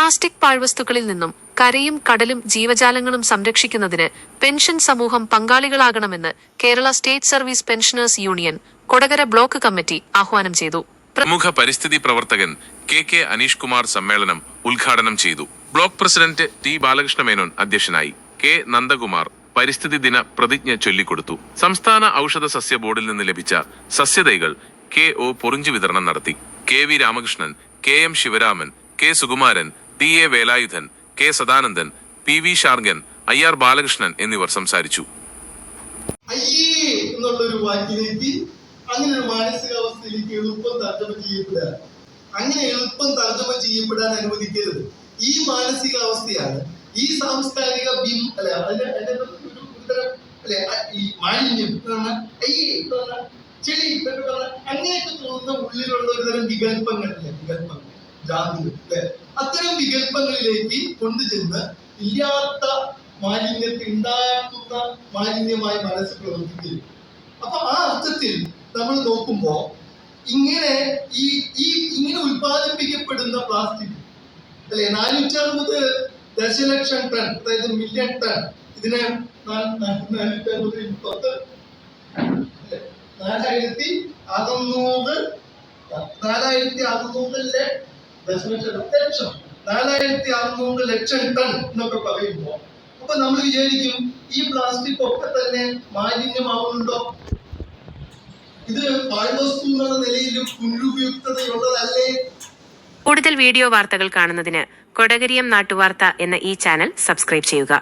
Plastic പാഴ്വസ്തുക്കളിൽ നിന്നും കരയും കടലും ജീവജാലങ്ങളും സംരക്ഷിക്കുന്നതിന് പെൻഷൻ സമൂഹം പങ്കാളികളാകണമെന്ന് Kerala state service pensioners union Kodakara block committee ആഹ്വാനം ചെയ്തു. പ്രമുഖ പരിസ്ഥിതി പ്രവർത്തകൻ കെ കെ അനീഷ് കുമാർ സമ്മേളനം ഉദ്ഘാടനം ചെയ്തു. Block president T Balakrishna Menon അധ്യക്ഷനായി കെ നന്ദകുമാർ പരിസ്ഥിതി ദിന പ്രതിജ്ഞ ചൊല്ലിക്കൊടുത്തു. സംസ്ഥാന ഔഷധ സസ്യ ബോർഡിൽ നിന്ന് ലഭിച്ച സസ്യതൈകൾ കെ ഒ പൊറിഞ്ചു വിതരണം നടത്തി. K V Ramakrishnan K M Sivaraman K Sukumaran T A Velayudhan K Sadanandan P V Shargan I R Balakrishnan എന്നിവർ സംസാരിച്ചു. എന്നുള്ളൊരു അങ്ങനെ ഒരു മാനസികാവസ്ഥയിലേക്ക് എളുപ്പം തർജമ ചെയ്യപ്പെടാൻ അങ്ങനെ എളുപ്പം തർജമ ചെയ്യപ്പെടാൻ അനുവദിക്കരുത്. ഈ മാനസികാവസ്ഥയാണ് ഈ സാംസ്കാരിക ബിം അല്ലെ അതിന്റെ അതിന്റെ അല്ലെ ഈ മാലിന്യം ചെളി അങ്ങനെയൊക്കെ തോന്നുന്ന ഉള്ളിലുള്ള ഒരു തരം വികല്പങ്ങൾ അല്ലെ വികല്പങ്ങൾ ജാതി അല്ലെ? അത്തരം വികല്പങ്ങളിലേക്ക് കൊണ്ടുചെന്ന് ഇല്ലാത്ത മാലിന്യത്തെ ഉണ്ടാക്കുന്ന മാലിന്യമായി മനസ്സ് പ്രവർത്തിക്കുന്നു അപ്പൊ ആ അർത്ഥത്തിൽ നമ്മൾ നോക്കുമ്പോ ഇങ്ങനെ ഈ ഈ ഇങ്ങനെ ഉത്പാദിപ്പിക്കപ്പെടുന്ന പ്ലാസ്റ്റിക് അല്ലെ നാനൂറ്റി അറുപത് ദശലക്ഷം ടൺ അതായത് മില്യൺ ടൺ ഇതിനെ നാനൂറ്ററുപത്? നാലായിരത്തി അറുന്നൂറ് നാലായിരത്തി അറുന്നൂറിലെ ലക്ഷം നാലായിരത്തി അറുന്നൂറ് ലക്ഷം ടൺ എന്നൊക്കെ പറയുമ്പോ അപ്പൊ നമ്മൾ വിചാരിക്കും ഈ പ്ലാസ്റ്റിക് ഒക്കെ തന്നെ മാലിന്യമാവുന്നുണ്ടോ? ഇത് പാഴ്വസ്തു എന്നുള്ള നിലയിലും പുനരുപയുക്തതയുള്ളതല്ലേ കൂടുതൽ വീഡിയോ വാർത്തകൾ കാണുന്നതിന് കൊടകരിയം നാട്ടുവാർത്ത എന്ന ഈ ചാനൽ സബ്സ്ക്രൈബ് ചെയ്യുക.